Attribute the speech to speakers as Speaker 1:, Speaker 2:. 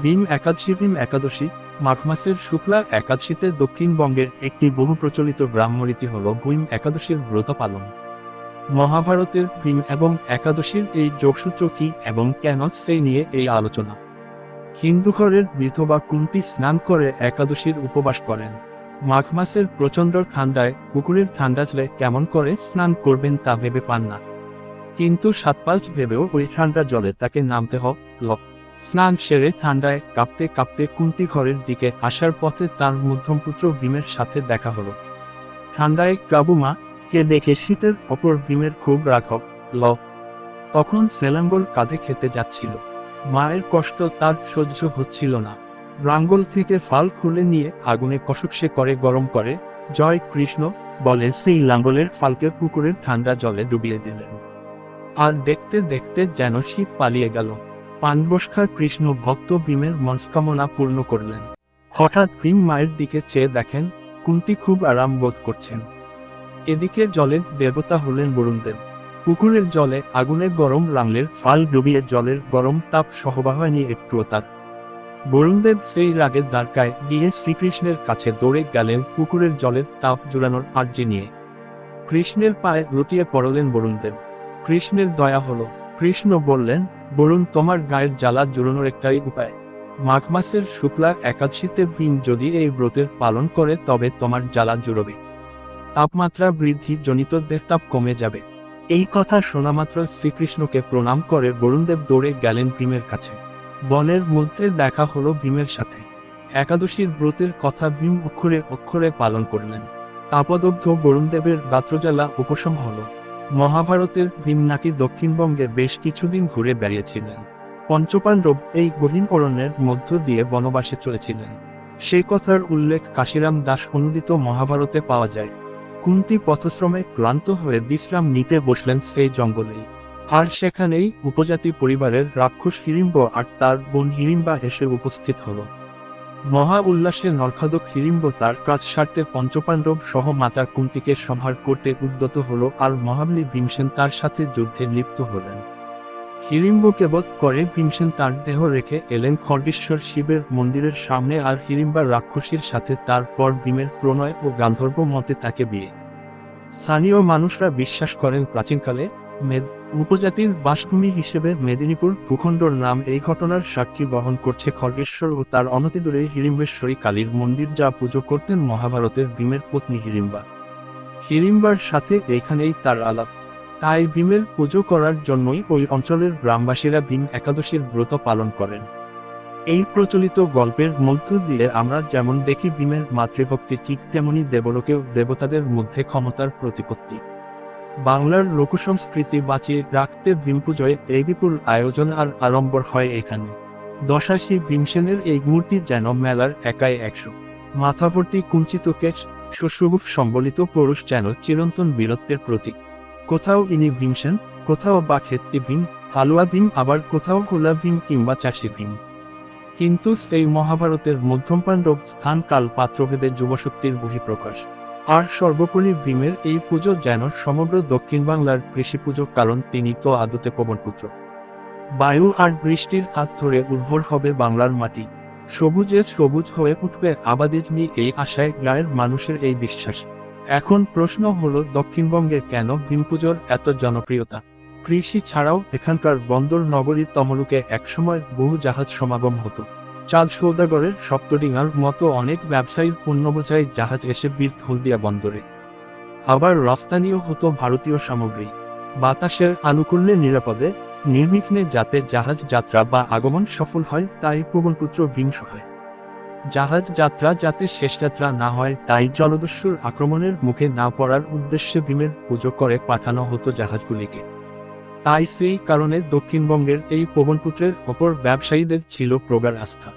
Speaker 1: ভীম একাদশী ভীম একাদশী মাঘ মাসের শুক্লা একাদশীতে দক্ষিণবঙ্গের একটি বহু প্রচলিত ব্রাহ্মরীতি হল ভীম একাদশীর ব্রত পালন। মহাভারতের ভীম এবং একাদশীর এই যোগসূত্র কি এবং কেন সেই নিয়ে এই আলোচনা। হিন্দু ঘরের বিধবা কুন্তি স্নান করে একাদশীর উপবাস করেন। মাঘ মাসের প্রচণ্ড ঠান্ডায় পুকুরের ঠান্ডা চলে কেমন করে স্নান করবেন তা ভেবে পান না। কিন্তু সাতপাঁচ ভেবেও ওই ঠান্ডা জলে তাকে নামতে হল স্নান সেরে ঠান্ডায় কাঁপতে কাঁপতে কুন্তি ঘরের দিকে আসার পথে তার মধ্যম পুত্র ভীমের সাথে দেখা হলো। ঠান্ডায় কাবুমা কে দেখে শীতের অপর ভীমের খুব রাঘব? ল তখন সেলাঙ্গল কাঁধে খেতে যাচ্ছিল। মায়ের কষ্ট তার সহ্য হচ্ছিল না। লাঙ্গল থেকে ফাল খুলে নিয়ে আগুনে কষকসে করে, গরম করে, জয় কৃষ্ণ বলে সেই লাঙ্গলের ফালকে পুকুরের ঠান্ডা জলে ডুবিয়ে দিলেন। আর দেখতে দেখতে যেন শীত পালিয়ে গেল। পানবস্কার কৃষ্ণ ভক্ত ভীমের মনস্কামনা পূর্ণ করলেন। হঠাৎ ভীম মায়ের দিকে চেয়ে দেখেন, কুন্তি খুব আরাম বোধ করছেন। এদিকে জলের দেবতা হলেন বরুণদেব। পুকুরের জলে আগুনের গরম লাংলের ফাল ডুবিয়ে জলের গরম তাপ সহবা হয়নি একটুও তার। বরুণদেব সেই রাগের দ্বারকায় গিয়ে শ্রীকৃষ্ণের কাছে দৌড়ে গেলেন পুকুরের জলের তাপ জুড়ানোর আর্জি নিয়ে। কৃষ্ণের পায়ে লুটিয়ে পড়লেন বরুণদেব। কৃষ্ণের দয়া হলো। কৃষ্ণ বললেন বরুণ তোমার গায়ের জ্বালা জুড়ানোর একটাই উপায়। মাঘ মাসের শুক্লা একাদশীতে ভীম যদি এই ব্রতের পালন করে তবে তোমার জ্বালা জুড়বে। তাপমাত্রা বৃদ্ধি জনিত দেহতাপ কমে যাবে। এই কথা শোনামাত্র শ্রীকৃষ্ণকে প্রণাম করে বরুণদেব দৌড়ে গেলেন ভীমের কাছে। বনের মধ্যে দেখা হলো ভীমের সাথে। একাদশীর ব্রতের কথা ভীম অক্ষরে অক্ষরে পালন করলেন। তাপদগ্ধ বরুণদেবের গাত্রজ্বালা উপশম হল। মহাভারতের ভীম নাকি দক্ষিণবঙ্গে বেশ কিছুদিন ঘুরে বেড়িয়েছিলেন। পঞ্চপাণ্ডব এই গহীন অরণ্যের মধ্য দিয়ে বনবাসে চলেছিলেন। সেই কথার উল্লেখ কাশিরাম দাস অনুদিত মহাভারতে পাওয়া যায়। কুন্তি পথশ্রমে ক্লান্ত হয়ে বিশ্রাম নিতে বসলেন সেই জঙ্গলেই। আর সেখানেই উপজাতি পরিবারের রাক্ষস হিড়িম্ব আর তার বোন হিড়িম্বা এসে উপস্থিত হলো। মহা উল্লাসে নরখাদক হিড়িম্ব তার কাজ সারতে পঞ্চপাণ্ডব সহ মাতা কুন্তিকে সংহার করতে উদ্যত হলো আর মহাবলী ভীমসেন তার সাথে যুদ্ধে লিপ্ত হলেন। হিড়িম্বকে কেবল করে ভীমসেন তার দেহ রেখে এলেন খড়গেশ্বর শিবের মন্দিরের সামনে আর হিড়িম্বার রাক্ষসীর সাথে তারপর ভীমের প্রণয় ও গান্ধর্ব মতে তাকে বিয়ে। স্থানীয় মানুষরা বিশ্বাস করেন প্রাচীনকালে মেদ উপজাতির বাসভূমি হিসেবে মেদিনীপুর ভূখণ্ডর নাম এই ঘটনার সাক্ষী বহন করছে খড়গেশ্বর ও তার অনতিদূরে হিড়িম্বেশ্বরী কালীর মন্দির যা পুজো করতেন মহাভারতের ভীমের পত্নী হিড়িম্বা হিড়িম্বার সাথে এইখানেই তার আলাপ। তাই ভীমের পুজো করার জন্যই ওই অঞ্চলের গ্রামবাসীরা ভীম একাদশীর ব্রত পালন করেন। এই প্রচলিত গল্পের মধ্য দিয়ে আমরা যেমন দেখি ভীমের মাতৃভক্তি ঠিক তেমনি দেবলোকেও দেবতাদের মধ্যে ক্ষমতার প্রতিপত্তি। বাংলার লোকসংস্কৃতি বাঁচিয়ে রাখতে ভীম পুজোয় এই বিপুল আয়োজন আর আড়ম্বর হয় এখানে। দশাশি ভীমসেনের এই মূর্তি যেন মেলার একাই একশো। মাথাভর্তি কুঞ্চিত কেশ শ্বশ্রুগুপ সম্বলিত পুরুষ যেন চিরন্তন বীরত্বের প্রতীক। কোথাও ইনি ভীমসেন, কোথাও বা ক্ষেত্রী ভীম, হালুয়া ভীম, আবার কোথাও হোলা ভীম কিংবা চাষি ভীম। কিন্তু সেই মহাভারতের মধ্যম পাণ্ডব স্থান কাল পাত্রভেদে যুবশক্তির বহিঃপ্রকাশ। আর সর্বোপরি ভীমের এই পুজো যেন সমগ্র দক্ষিণ বাংলার কৃষি পুজো কারণ তিনি তো আদতে পবনপুত্র। বায়ু আর বৃষ্টির হাত ধরে উর্বর হবে বাংলার মাটি। সবুজের সবুজ হয়ে উঠবে আবাদিজনি এই আশায় গায়ের মানুষের এই বিশ্বাস। এখন প্রশ্ন হলো দক্ষিণবঙ্গে কেন ভীম পুজোর এত জনপ্রিয়তা? কৃষি ছাড়াও এখানকার বন্দর নগরী তমলুকে একসময় বহু জাহাজ সমাগম হতো। চাঁদ সৌদাগরের সপ্তডিঙার মতো অনেক ব্যবসায়ীর পণ্যবোঝাই জাহাজ এসে বীর হলদিয়া বন্দরে। আবার রফতানিও হতো ভারতীয় সামগ্রী। বাতাসের আনুকূল্যে নিরাপদে, নির্বিঘ্নে যাতে জাহাজ যাত্রা বা আগমন সফল হয়, তাই প্রবণপুত্র বিংশ হয়। জাহাজ যাত্রা যাতে শেষ যাত্রা না হয়, তাই জলদস্যুর আক্রমণের মুখে না পড়ার উদ্দেশ্যে ভীমের পুজো করে পাঠানো হতো জাহাজগুলিকে। তাই সেই কারণে দক্ষিণবঙ্গের এই পবনপুত্রের ওপর ব্যবসায়ীদের ছিল প্রগাঢ় আস্থা।